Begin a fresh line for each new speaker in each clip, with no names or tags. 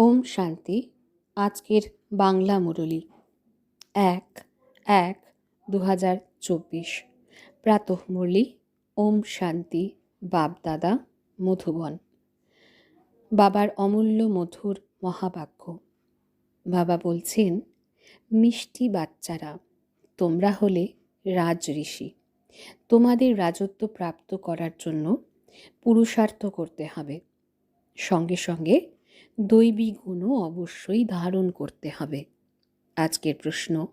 ওম শান্তি, আজকের বাংলা মুরলি। এক এক দু হাজার চব্বিশ। প্রাতঃ মুরলি, ওম শান্তি বাপদাদা মধুবন। বাবার অমূল্য মধুর মহাবাক্য। বাবা বলছেন, মিষ্টি বাচ্চারা, তোমরা হলে রাজ ঋষি। তোমাদের রাজত্ব প্রাপ্ত করার জন্য পুরুষার্থ করতে হবে। সঙ্গে সঙ্গে দৈবী গুণও অবশ্যই ধারণ করতে হবে। আজকের প্রশ্ন,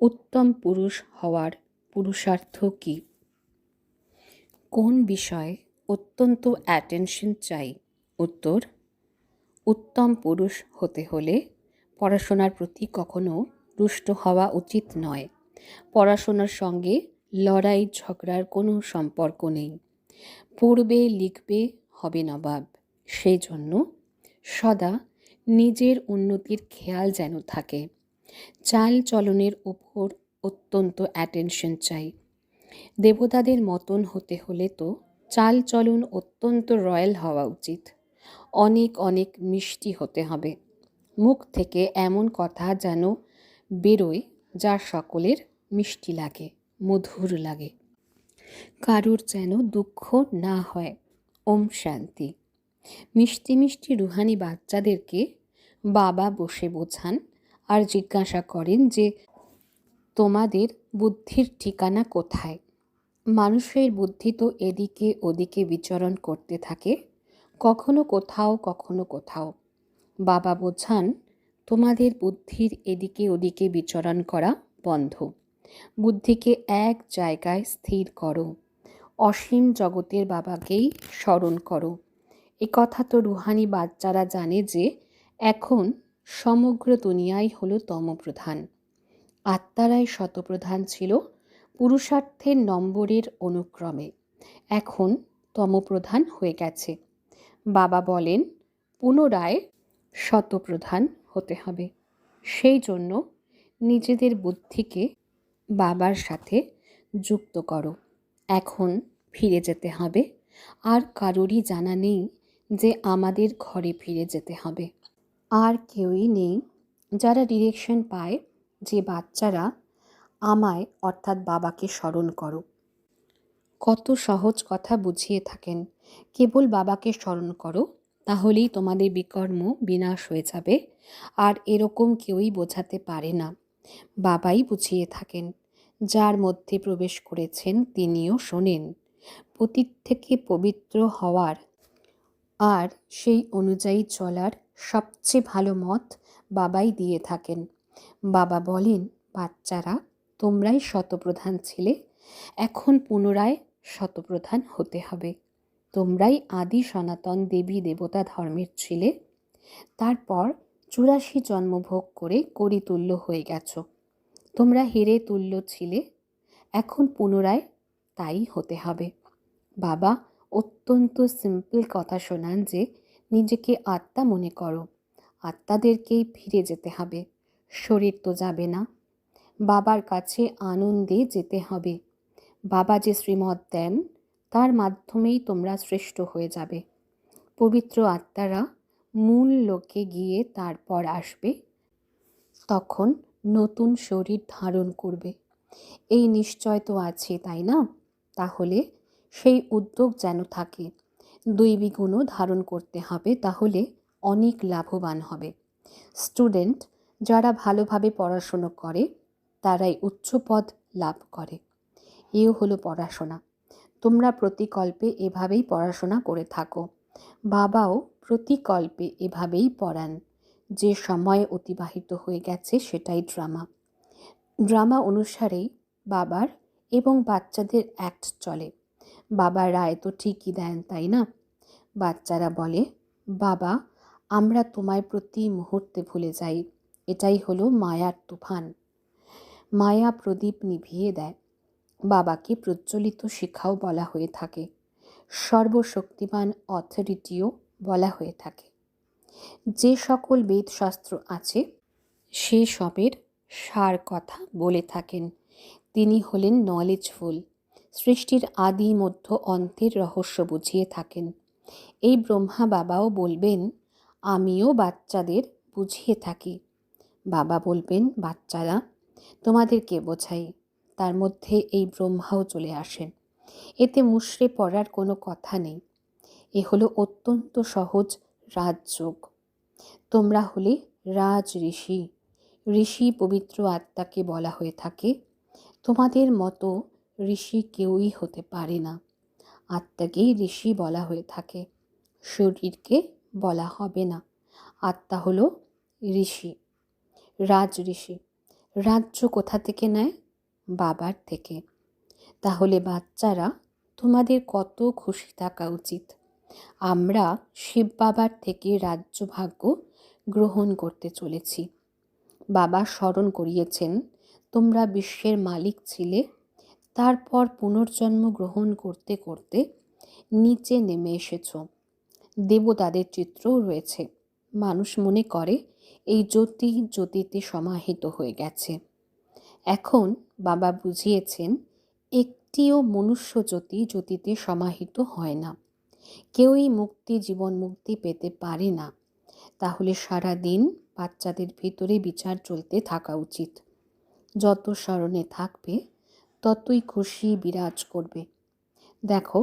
উত্তম পুরুষ হওয়ার পুরুষার্থ কী? কোন বিষয়ে অত্যন্ত অ্যাটেনশন চাই? উত্তর, উত্তম পুরুষ হতে হলে পড়াশোনার প্রতি কখনো রুষ্ট হওয়া উচিত নয়। পড়াশোনার সঙ্গে লড়াই ঝগড়ার কোনো সম্পর্ক নেই। পড়বে, লিখবে, হবে নবাব। সেই জন্য সদা নিজের উন্নতির খেয়াল যেন থাকে। চাল চলনের ওপর অত্যন্ত অ্যাটেনশন চাই। দেবতাদের মতন হতে হলে তো চাল চলন অত্যন্ত রয়্যাল হওয়া উচিত। অনেক অনেক মিষ্টি হতে হবে। মুখ থেকে এমন কথা যেন বেরোয় যা সকলের মিষ্টি লাগে, মধুর লাগে। কারুর যেন দুঃখ না হয়, ওম শান্তি। মিষ্টি মিষ্টি রুহানি বাচ্চাদেরকে বাবা বসে বোঝান আর জিজ্ঞাসা করেন যে, তোমাদের বুদ্ধির ঠিকানা কোথায়? মানুষের বুদ্ধি তো এদিকে ওদিকে বিচরণ করতে থাকে। কখনো কোথাও কখনো কোথাও। বাবা বোঝান, তোমাদের বুদ্ধির এদিকে ওদিকে বিচরণ করা বন্ধ। বুদ্ধিকে এক জায়গায় স্থির করো। অসীম জগতের বাবাকেই স্মরণ করো। এ কথা তো রুহানি বাচ্চারা জানে যে এখন সমগ্র দুনিয়াই হলো তমপ্রধান। আত্মারাই শতপ্রধান ছিল পুরুষার্থের নম্বরের অনুক্রমে। এখন তমপ্রধান হয়ে গেছে। বাবা বলেন, পুনরায় শতপ্রধান হতে হবে। সেই জন্য নিজেদের বুদ্ধিকে বাবার সাথে যুক্ত করো। এখন ফিরে যেতে হবে। আর কারোরই জানা নেই যে আমাদের ঘরে ফিরে যেতে হবে। আর কেউই নেই যারা ডিরেকশন পায় যে বাচ্চারা আমায় অর্থাৎ বাবাকে স্মরণ করো কত সহজ কথা বুঝিয়ে থাকেন। কেবল বাবাকে স্মরণ করো, তাহলেই তোমাদের বিকর্ম বিনাশ হয়ে যাবে। আর এরকম কেউই বোঝাতে পারে না। বাবাই বুঝিয়ে থাকেন, যার মধ্যে প্রবেশ করেছেন তিনিও শোনেন। পতীত থেকে পবিত্র হওয়ার আর সেই অনুযায়ী চলার সবচেয়ে ভালো মত বাবাই দিয়ে থাকেন। বাবা বলেন, বাচ্চারা, তোমরাই শতপ্রধান ছিলে, এখন পুনরায় শতপ্রধান হতে হবে। তোমরাই আদি সনাতন দেবী দেবতা ধর্মের ছিলে। তারপর চুরাশি জন্মভোগ করে করিতুল্য হয়ে গেছ। তোমরা হেরে তুল্য ছিলে, এখন পুনরায় তাই হতে হবে। বাবা অত্যন্ত সিম্পল কথা শোনান যে, নিজেকে আত্মা মনে করো। আত্মাদেরকেই ফিরে যেতে হবে। শরীর তো যাবে না। বাবার কাছে আনন্দে যেতে হবে। বাবা যে শ্রীমত দেন, তার মাধ্যমেই তোমরা শ্রেষ্ঠ হয়ে যাবে। পবিত্র আত্মারা মূল লোকে গিয়ে তারপর আসবে, তখন নতুন শরীর ধারণ করবে। এই নিশ্চয় তো আছে, তাই না? তাহলে সেই উদ্যোগ যেন থাকে। দৈবী ধারণ করতে হবে, তাহলে অনেক লাভবান হবে। স্টুডেন্ট যারা ভালোভাবে পড়াশুনো করে, তারাই উচ্চ পদ লাভ করে। এও হলো পড়াশোনা। তোমরা প্রতিকল্পে এভাবেই পড়াশোনা করে থাকো। বাবাও প্রতিকল্পে এভাবেই পড়ান। যে সময় অতিবাহিত হয়ে গেছে, সেটাই ড্রামা। ড্রামা অনুসারেই বাবার এবং বাচ্চাদের অ্যাক্ট চলে। বাবার রায় তো ঠিকই দেন, তাই না? বাচ্চারা বলে, বাবা, আমরা তোমায় প্রতি মুহূর্তে ভুলে যাই। এটাই হলো মায়ার তুফান। মায়া প্রদীপ নিভিয়ে দেয়। বাবাকে প্রজ্বলিত শিক্ষাও বলা হয়ে থাকে। সর্বশক্তিমান অথরিটিও বলা হয়ে থাকে। যে সকল বেদশাস্ত্র আছে, সে সবের সার কথা বলে থাকেন। তিনি হলেন নলেজফুল সৃষ্টির আদি মধ্য অন্তের রহস্য বুঝিয়ে থাকেন। এই ব্রহ্মা বাবাও বলবেন, আমিও বাচ্চাদের বুঝিয়ে থাকি। বাবা বলবেন, বাচ্চারা তোমাদেরকে বোঝাই তার মধ্যে এই ব্রহ্মাও চলে আসেন। এতে মুশড়ে পড়ার কোনো কথা নেই। এ হলো অত্যন্ত সহজ রাজযোগ। তোমরা হলে রাজ ঋষি। ঋষি পবিত্র আত্মাকে বলা হয়ে থাকে। তোমাদের মতো ঋষি কেউই হতে পারে না। আত্মাকেই ঋষি বলা হয়ে থাকে, শরীরকে বলা হবে না। আত্মা হলো ঋষি, রাজ ঋষি। রাজ্য কোথা থেকে নেয়? বাবার থেকে। তাহলে বাচ্চারা, তোমাদের কত খুশি থাকা উচিত? আমরা শিব বাবার থেকে রাজ্য ভাগ্য গ্রহণ করতে চলেছি। বাবা স্মরণ করিয়েছেন, তোমরা বিশ্বের মালিক ছিলে তারপর পুনর্জন্ম গ্রহণ করতে করতে নিচে নেমে এসেছ। দেবতাদের চিত্রও রয়েছে। মানুষ মনে করে এই জ্যোতি জ্যোতিতে সমাহিত হয়ে গেছে। এখন বাবা বুঝিয়েছেন, একটিও মনুষ্য জ্যোতি জ্যোতিতে সমাহিত হয় না। কেউই মুক্তি, জীবন মুক্তি পেতে পারে না। তাহলে সারা দিন বাচ্চাদের ভিতরে বিচার চলতে থাকা উচিত। যত স্মরণে থাকবে ততই খুশি বিরাজ করবে। দেখো,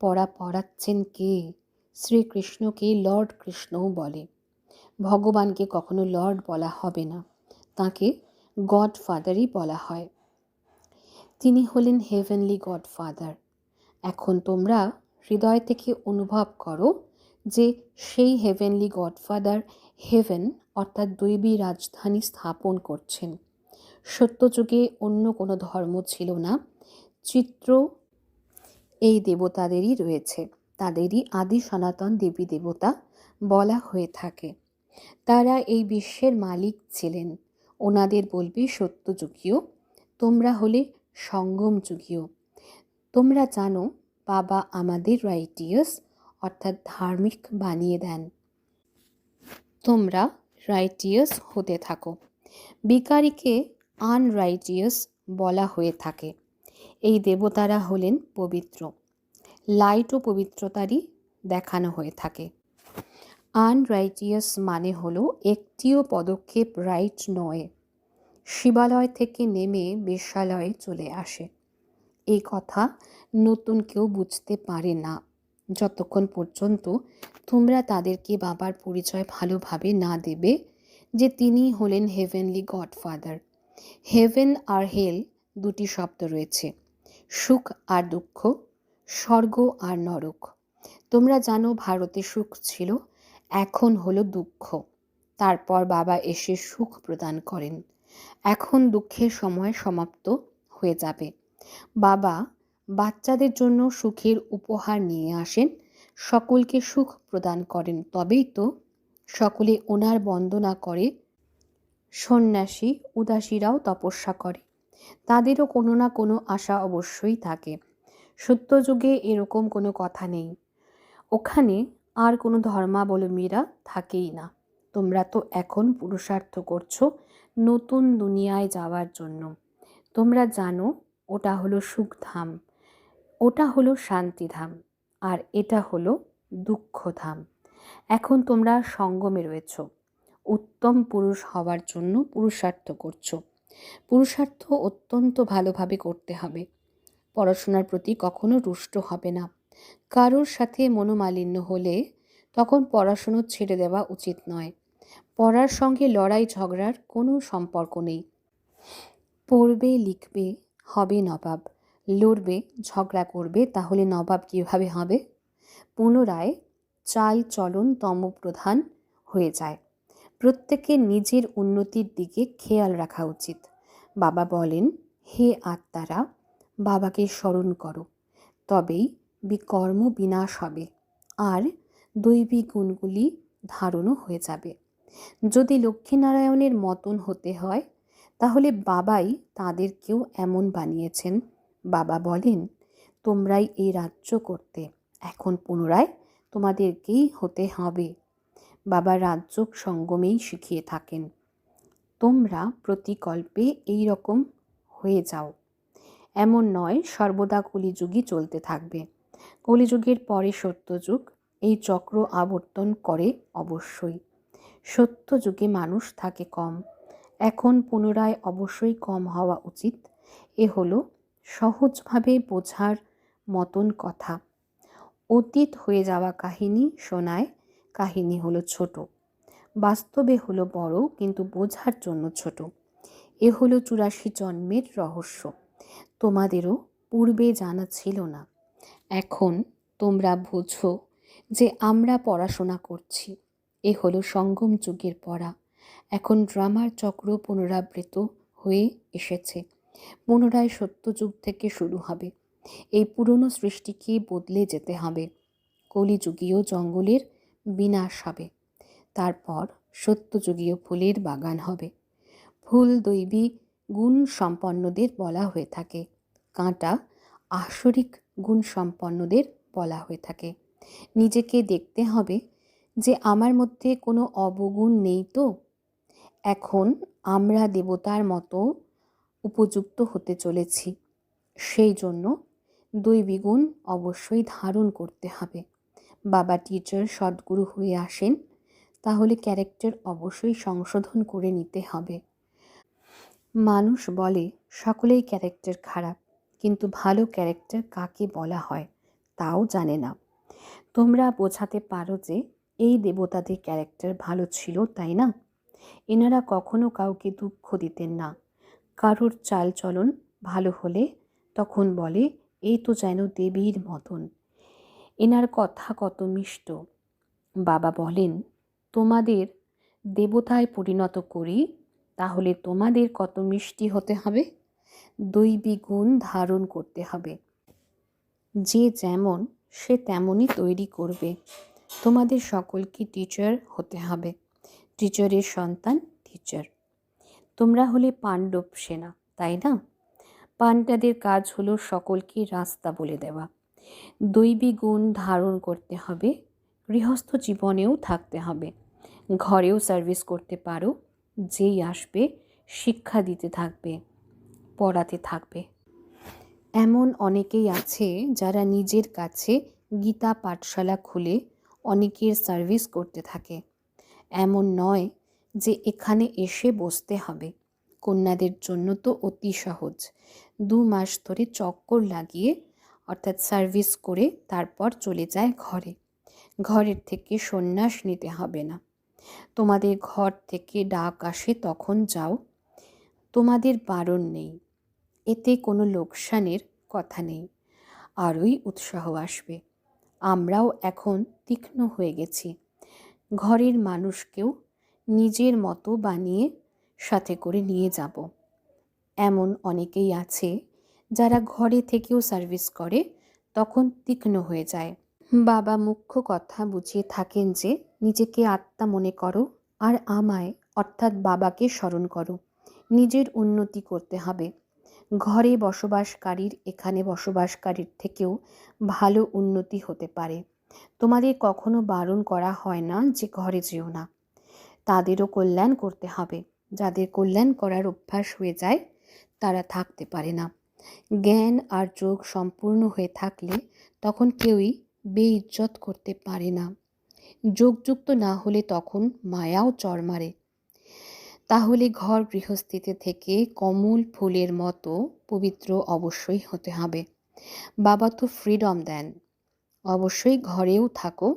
পড়া পড়াচ্ছেন কে? শ্রীকৃষ্ণকে লর্ড কৃষ্ণও বলে। ভগবানকে কখনো লর্ড বলা হবে না, তাকে গড ফাদারই বলা হয়। তিনি হলেন হেভেনলি গড ফাদার এখন তোমরা হৃদয় থেকে অনুভব করো যে সেই হেভেনলি গডফাদার হেভেন অর্থাৎ দৈবী রাজধানী স্থাপন করছেন। সত্যযুগে অন্য কোনো ধর্ম ছিল না। চিত্র এই দেবতাদেরই রয়েছে। তাদেরই আদি সনাতন দেবী দেবতা বলা হয়ে থাকে। তারা এই বিশ্বের মালিক ছিলেন। ওনাদের বলবে, সত্যযুগীয়, তোমরা হলে সঙ্গম যুগীয় তোমরা জানো, বাবা আমাদের রাইটিয়াস, অর্থাৎ ধার্মিক বানিয়ে দেন। তোমরা রাইটিয়াস হতে থাকো। বিকারীকে আনরাইটিয়াস বলা হয়ে থাকে। এই দেবতারা হলেন পবিত্র। লাইট ও পবিত্রতারই দেখানো হয়ে থাকে। আনরাইটিয়াস মানে হলো একটিও পদক্ষেপ রাইট নয়। শিবালয় থেকে নেমে বেশ্যালয়ে চলে আসে। এই কথা নতুন কেউ বুঝতে পারে না। যতক্ষণ পর্যন্ত তোমরা তাদেরকে বাবার পরিচয় ভালোভাবে না দেবে যে তিনি হলেন হেভেনলি গডফাদার হেভেন আর হেল দুটি শব্দ রয়েছে। সুখ আর দুঃখ, স্বর্গ আর নরক। তোমরা জানো ভারতে সুখ ছিল, এখন হলো দুঃখ। তারপর বাবা এসে সুখ প্রদান করেন। এখন দুঃখের সময় সমাপ্ত হয়ে যাবে। বাবা বাচ্চাদের জন্য সুখের উপহার নিয়ে আসেন, সকলকে সুখ প্রদান করেন। তবেই তো সকলে ওনার বন্দনা করে সন্ন্যাসী, উদাসীরাও তপস্যা করে। তাদেরও কোনো না কোনো আশা অবশ্যই থাকে। সত্যযুগে এরকম কোনো কথা নেই। ওখানে আর কোনো ধর্মাবলম্বীরা থাকেই না। তোমরা তো এখন পুরুষার্থ করছ নতুন দুনিয়ায় যাওয়ার জন্য। তোমরা জানো, ওটা হলো সুখধাম। ওটা হলো শান্তিধাম। আর এটা হলো দুঃখধাম। এখন তোমরা সঙ্গমে রয়েছ। উত্তম পুরুষ হওয়ার জন্য পুরুষার্থ করছ। পুরুষার্থ অত্যন্ত ভালোভাবে করতে হবে। পড়াশোনার প্রতি কখনো রুষ্ট হবে না। কারোর সাথে মনোমালিন্য হলে তখন পড়াশুনো ছেড়ে দেওয়া উচিত নয়। পড়ার সঙ্গে লড়াই ঝগড়ার কোনো সম্পর্ক নেই। পড়বে, লিখবে, হবে নবাব। লড়বে, ঝগড়া করবে, তাহলে নবাব কীভাবে হবে? পুনরায় চাল চলন তমপ্রধান হয়ে যায়। প্রত্যেকের নিজের উন্নতির দিকে খেয়াল রাখা উচিত। বাবা বলেন, হে আত্মারা, বাবাকে স্মরণ করো। তবেই বিকর্ম বিনাশ হবে আর দৈবী গুণগুলি ধারণও হয়ে যাবে। যদি লক্ষ্মীনারায়ণের মতন হতে হয়, তাহলে বাবাই তাদেরকেও এমন বানিয়েছেন। বাবা বলেন, তোমরাই এই রাজ্য করতে। এখন পুনরায় তোমাদেরকেই হতে হবে। বাবা রাজ্য সঙ্গমেই শিখিয়ে থাকেন। তোমরা প্রতিকল্পে এই রকম হয়ে যাও। এমন নয়, সর্বদা কলিযুগই চলতে থাকবে। কলিযুগের পরে সত্যযুগ, এই চক্র আবর্তন করে অবশ্যই। সত্য যুগে মানুষ থাকে কম। এখন পুনরায় অবশ্যই কম হওয়া উচিত। এ হলো সহজভাবে বোঝার মতন কথা। অতীত হয়ে যাওয়া কাহিনী শোনায় কাহিনী হলো ছোট। বাস্তবে হলো বড়, কিন্তু বোঝার জন্য ছোট। এ হলো চুরাশি জন্মের রহস্য। তোমাদেরও পূর্বে জানা ছিল না। এখন তোমরা বোঝো যে আমরা পড়াশোনা করছি। এ হলো সঙ্গম যুগের পড়া। এখন ড্রামার চক্র পুনরাবৃত হয়ে এসেছে। পুনরায় সত্যযুগ থেকে শুরু হবে। এই পুরনো সৃষ্টিকে বদলে যেতে হবে। কলিযুগীয় জঙ্গলের বিনাশ হবে। তারপর সত্যযুগীয় ফুলের বাগান হবে। ফুল দৈবী গুণ সম্পন্নদের বলা হয়ে থাকে। কাঁটা আসরিক গুণ সম্পন্নদের বলা হয়ে থাকে। নিজেকে দেখতে হবে যে আমার মধ্যে কোনো অবগুণ নেই তো? এখন আমরা দেবতার মতো উপযুক্ত হতে চলেছি। সেই জন্য দৈবী গুণ অবশ্যই ধারণ করতে হবে। বাবা টিচার সদ্গুরু হয়ে আসেন, তাহলে ক্যারেক্টার অবশ্যই সংশোধন করে নিতে হবে। মানুষ বলে, সকলেই ক্যারেক্টার খারাপ, কিন্তু ভালো ক্যারেক্টার কাকে বলা হয়, তাও জানে না। তোমরা বোঝাতে পারো যে, এই দেবতাদের ক্যারেক্টার ভালো ছিল, তাই না? এনারা কখনো কাউকে দুঃখ দিতেন না। কারোর চালচলন ভালো হলে তখন বলে, এই তো যেন দেবীর মতন। এনার কথা কত মিষ্ট। বাবা বলেন, তোমাদের দেবতায় পরিণত করি, তাহলে তোমাদের কত মিষ্টি হতে হবে? দৈবী গুণ ধারণ করতে হবে। যে যেমন, সে তেমনই তৈরি করবে। তোমাদের সকলকে টিচার হতে হবে। টিচারের সন্তান টিচার তোমরা হলে পাণ্ডব সেনা, তাই না? পাণ্ডাদের কাজ হলো সকলকে রাস্তা বলে দেওয়া। দৈবী গুণ ধারণ করতে হবে, গৃহস্থ জীবনেও থাকতে হবে। ঘরেও সার্ভিস করতে পারো, যেই আসবে শিক্ষা দিতে থাকবে, পড়াতে থাকবে। এমন অনেকেই আছে যারা নিজের কাছে গীতা পাঠশালা খুলে অনেকের সার্ভিস করতে থাকে। এমন নয় যে এখানে এসে বসতে হবে। কন্যাদের জন্য তো অতি সহজ। দু মাস ধরে চক্কর লাগিয়ে অর্থাৎ সার্ভিস করে তারপর চলে যায় ঘরে। ঘরের থেকে সন্ন্যাস নিতে হবে না। তোমাদের ঘর থেকে ডাক আসে তখন যাও। তোমাদের বারণ নেই। এতে কোনো লোকসানের কথা নেই। আরই উৎসাহ আসবে। আমরাও এখন তীক্ষ্ণ হয়ে গেছি। ঘরের মানুষকেও নিজের মতো বানিয়ে সাথে করে নিয়ে যাব। এমন অনেকেই আছে যারা ঘরে থেকেও সার্ভিস করে, তখন তীক্ষ্ণ হয়ে যায়। বাবা মুখ্য কথা বুঝিয়ে থাকেন যে, নিজেকে আত্মা মনে করো আর আমায়, অর্থাৎ বাবাকে স্মরণ করো। নিজের উন্নতি করতে হবে। ঘরে বসবাসকারীর এখানে বসবাসকারীর থেকেও ভালো উন্নতি হতে পারে। তোমাদের কখনো বারণ করা হয় না যে ঘরে যেও না। তাদেরও কল্যাণ করতে হবে। যাদের কল্যাণ করার অভ্যাস হয়ে যায়, তারা থাকতে পারে না। জ্ঞান আর যোগ সম্পূর্ণ হয়ে থাকলে তখন কেউই বেইজ্জত করতে পারে না। যোগযুক্ত না হলে তখন মায়াও চর মারে। তাহলে ঘর গৃহস্থিতে থেকে কমল ফুলের মতো পবিত্র অবশ্যই হতে হবে। বাবা তো ফ্রিডম দেন। অবশ্যই ঘরেও থাকো।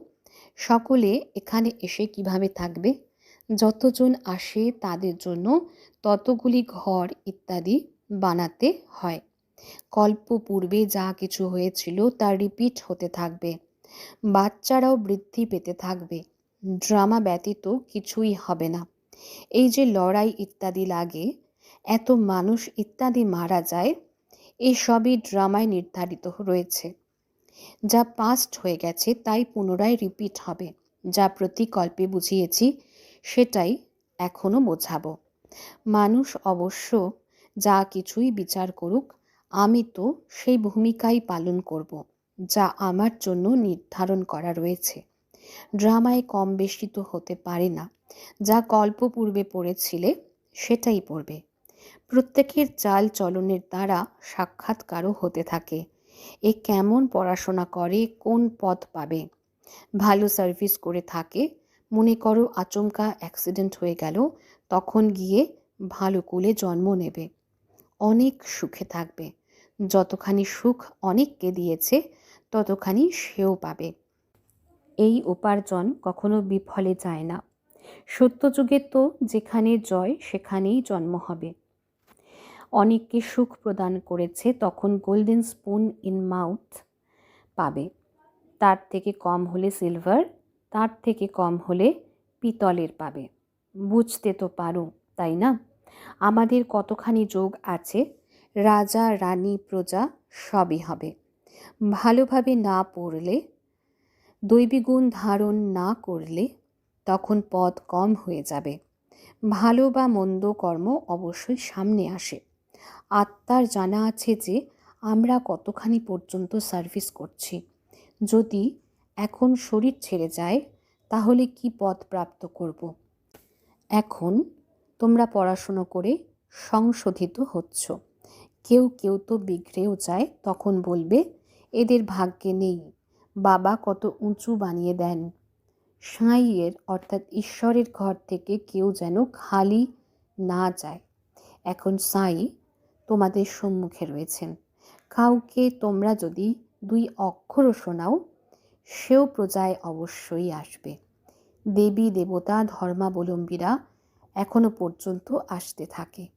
সকলে এখানে এসে কীভাবে থাকবে? যতজন আসে তাদের জন্য ততগুলি ঘর ইত্যাদি বানাতে হয়। কল্প পূর্বে যা কিছু হয়েছিল তা রিপিট হতে থাকবে। বাচ্চারাও বৃদ্ধি পেতে থাকবে। ড্রামা ব্যতীত কিছুই হবে না। এই যে লড়াই ইত্যাদি লাগে, এত মানুষ ইত্যাদি মারা যায় এই সবই ড্রামায় নির্ধারিত রয়েছে। যা পাস্ট হয়ে গেছে তাই পুনরায় রিপিট হবে। যা প্রতিকল্পে বুঝিয়েছি, সেটাই এখনও বোঝাবো। মানুষ অবশ্য যা কিছুই বিচার করুক আমি তো সেই ভূমিকাই পালন করব, যা আমার জন্য নির্ধারণ করা রয়েছে। ড্রামায় কম বেশি তো হতে পারে না, যা কল্প পূর্বে পড়েছিলে, সেটাই পড়বে। প্রত্যেকের চাল চলনের দ্বারা সাক্ষাৎকারও হতে থাকে, এ কেমন পড়াশোনা করে, কোন পথ পাবে। ভালো সার্ভিস করে থাকে, মনে করো আচমকা অ্যাক্সিডেন্ট হয়ে গেল, তখন গিয়ে ভালো কুলে জন্ম নেবে। অনেক সুখে থাকবে। যতখানি সুখ অনেককে দিয়েছে, ততখানি সেও পাবে। এই উপার্জন কখনো বিফলে যায় না। সত্যযুগে তো যেখানে জয়, সেখানেই জন্ম হবে। অনেককে সুখ প্রদান করেছে, তখন গোল্ডেন স্পুন ইন মাউথ পাবে। তার থেকে কম হলে সিলভার, তার থেকে কম হলে পিতলের পাবে। বুঝতে তো পারো, তাই না? আমাদের কতখানি যোগ আছে রাজা, রানী, প্রজা সবই হবে। ভালোভাবে না পড়লে, দৈবিগুণ ধারণ না করলে তখন পদ কম হয়ে যাবে। ভালো বা মন্দ কর্ম অবশ্যই সামনে আসে। আত্মার জানা আছে যে, আমরা কতখানি পর্যন্ত সার্ভিস করছি। যদি এখন শরীর ছেড়ে যায়, তাহলে কি পদ প্রাপ্ত করব? এখন তোমরা পড়াশুনো করে সংশোধিত হচ্ছ। কেউ কেউ তো বিগড়েও যায়, তখন বলবে, এদের ভাগ্যে নেই। বাবা কত উঁচু বানিয়ে দেন। সাঁইয়ের, অর্থাৎ ঈশ্বরের ঘর থেকে কেউ যেন খালি না যায়। এখন সাই তোমাদের সম্মুখে রয়েছেন। কাউকে তোমরা যদি দুই অক্ষরও শোনাও, সেও প্রজায় অবশ্যই আসবে। দেবী, দেবতা, ধর্মাবলম্বীরা এখনও পর্যন্ত আসতে থাকে।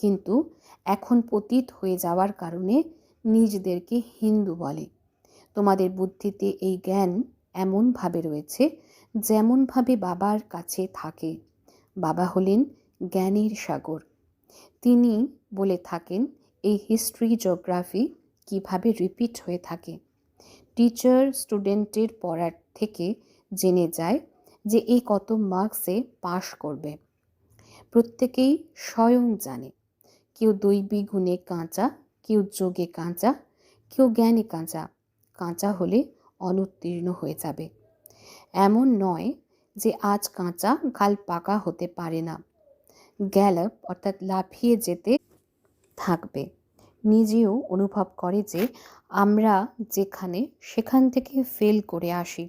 কিন্তু এখন পতীত হয়ে যাওয়ার কারণে নিজেদেরকে হিন্দু বলে। তোমাদের বুদ্ধিতে এই জ্ঞান এমনভাবে রয়েছে যেমনভাবে বাবার কাছে থাকে। বাবা হলেন জ্ঞানের সাগর। তিনি বলে থাকেন, এই হিস্ট্রি জিওগ্রাফি কীভাবে রিপিট হয়ে থাকে? টিচার স্টুডেন্টের পড়ার থেকে জেনে যায় যে এই কত মার্কসে পাশ করবে। প্রত্যেকেই স্বয়ং জানে। কেউ দৈবী গুণে কাঁচা, কেউ যোগে কাঁচা, কেউ জ্ঞানে কাঁচা। কাঁচা হলে অনুত্তীর্ণ হয়ে যাবে। এমন নয় যে আজ কাঁচা, কাল পাকা হতে পারে না। গ্যালপ অর্থাৎ লাফিয়ে যেতে থাকবে। নিজেও অনুভব করে যে আমরা যেখানে, সেখান থেকে ফেল করে আসি।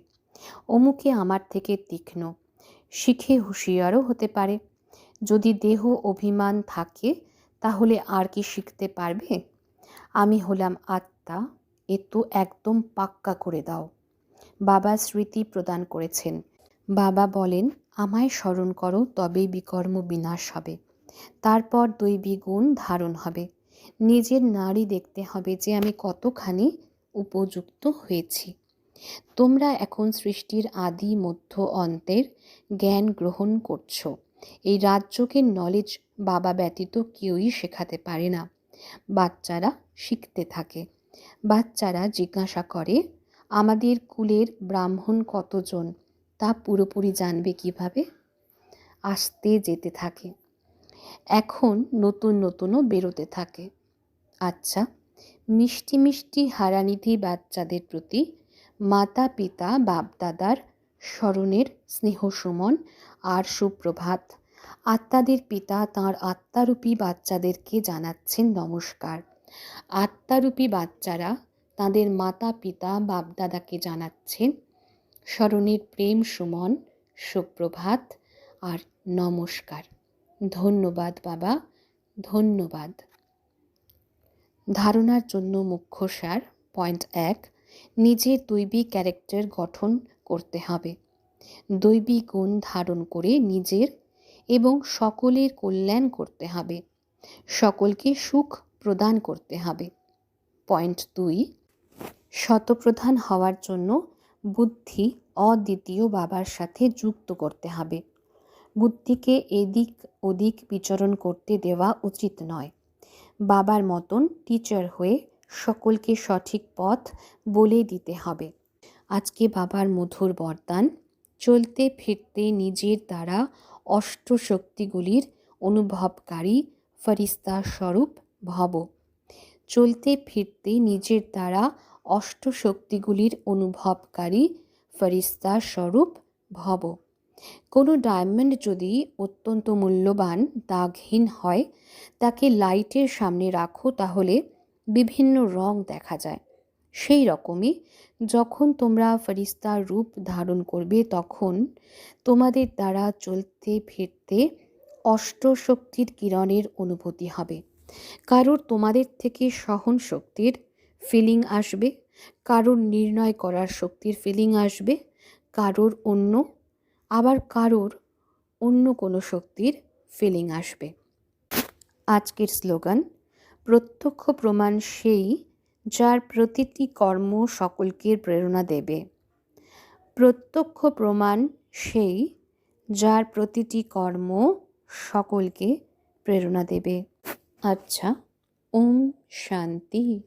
অমুকে আমার থেকে তীক্ষ্ণ। শিখে হুঁশিয়ারও হতে পারে। যদি দেহ অভিমান থাকে তাহলে আর কি শিখতে পারবে? আমি হলাম আত্মা, এ তো একদম পাক্কা করে দাও। বাবা স্মৃতি প্রদান করেছেন। বাবা বলেন, আমায় স্মরণ করো, তবেই বিকর্ম বিনাশ হবে। তারপর দৈবী গুণ ধারণ হবে। নিজের নারী দেখতে হবে যে আমি কতখানি উপযুক্ত হয়েছি। তোমরা এখন সৃষ্টির আদি মধ্য অন্তের জ্ঞান গ্রহণ করছ। এই রাজ্যকে নলেজ বাবা ব্যতীত কেউই শেখাতে পারে না। বাচ্চারা শিখতে থাকে। বাচ্চারা জিজ্ঞাসা করে, আমাদের কুলের ব্রাহ্মণ কতজন? তা পুরোপুরি জানবে কীভাবে? আসতে যেতে থাকে। এখন নতুন নতুনও বেরোতে থাকে। আচ্ছা মিষ্টি মিষ্টি হারানিধি বাচ্চাদের প্রতি মাতা পিতা বাপদাদার স্মরণের স্নেহসুমন আর সুপ্রভাত আত্মাদের পিতা তাঁর আত্মারূপী বাচ্চাদেরকে জানাচ্ছেন নমস্কার। আত্মারূপী বাচ্চারা তাদের মাতা, পিতা, বাপদাদাকে জানাচ্ছেন, স্মরণের প্রেম সুমন, সুপ্রভাত, আর নমস্কার। ধন্যবাদ বাবা, ধন্যবাদ। ধারণার জন্য মুখ্য সার, পয়েন্ট এক নিজের দৈবিক ক্যারেক্টার গঠন করতে হবে। দৈবী গুণ ধারণ করে নিজের এবং সকলের কল্যাণ করতে হবে। সকলকে সুখ প্রদান করতে হবে। পয়েন্ট দুই, শতপ্রধান হওয়ার জন্য বুদ্ধি অদ্বিতীয় বাবার সাথে যুক্ত করতে হবে। বুদ্ধিকে এদিক ওদিক বিচরণ করতে দেওয়া উচিত নয়। বাবার মতন টিচার হয়ে সকলকে সঠিক পথ বলে দিতে হবে। আজকে বাবার মধুর বরদান, চলতে ফিরতে নিজের দ্বারা অষ্টশক্তিগুলির অনুভবকারী ফরিস্তা স্বরূপ ভব। চলতে ফিরতে নিজের দ্বারা অষ্টশক্তিগুলির অনুভবকারী ফরিস্তা স্বরূপ ভব। কোনো ডায়মন্ড যদি অত্যন্ত মূল্যবান, দাগহীন হয়, তাকে লাইটের সামনে রাখো, তাহলে বিভিন্ন রং দেখা যায়। সেই রকমই যখন তোমরা ফরিস্তার রূপ ধারণ করবে তখন তোমাদের দ্বারা চলতে ফিরতে অষ্টশক্তির কিরণের অনুভূতি হবে। কারোর তোমাদের থেকে সহন শক্তির ফিলিং আসবে, কারোর নির্ণয় করার শক্তির ফিলিং আসবে, কারোর অন্য, আবার কারোর অন্য কোনো শক্তির ফিলিং আসবে। আজকের স্লোগান, প্রত্যক্ষ প্রমাণ সেই যার প্রতিটি কর্ম সকলকে প্রেরণা দেবে। প্রত্যক্ষ প্রমাণ সেই যার প্রতিটি কর্ম সকলকে প্রেরণা দেবে। আচ্ছা ওম শান্তি।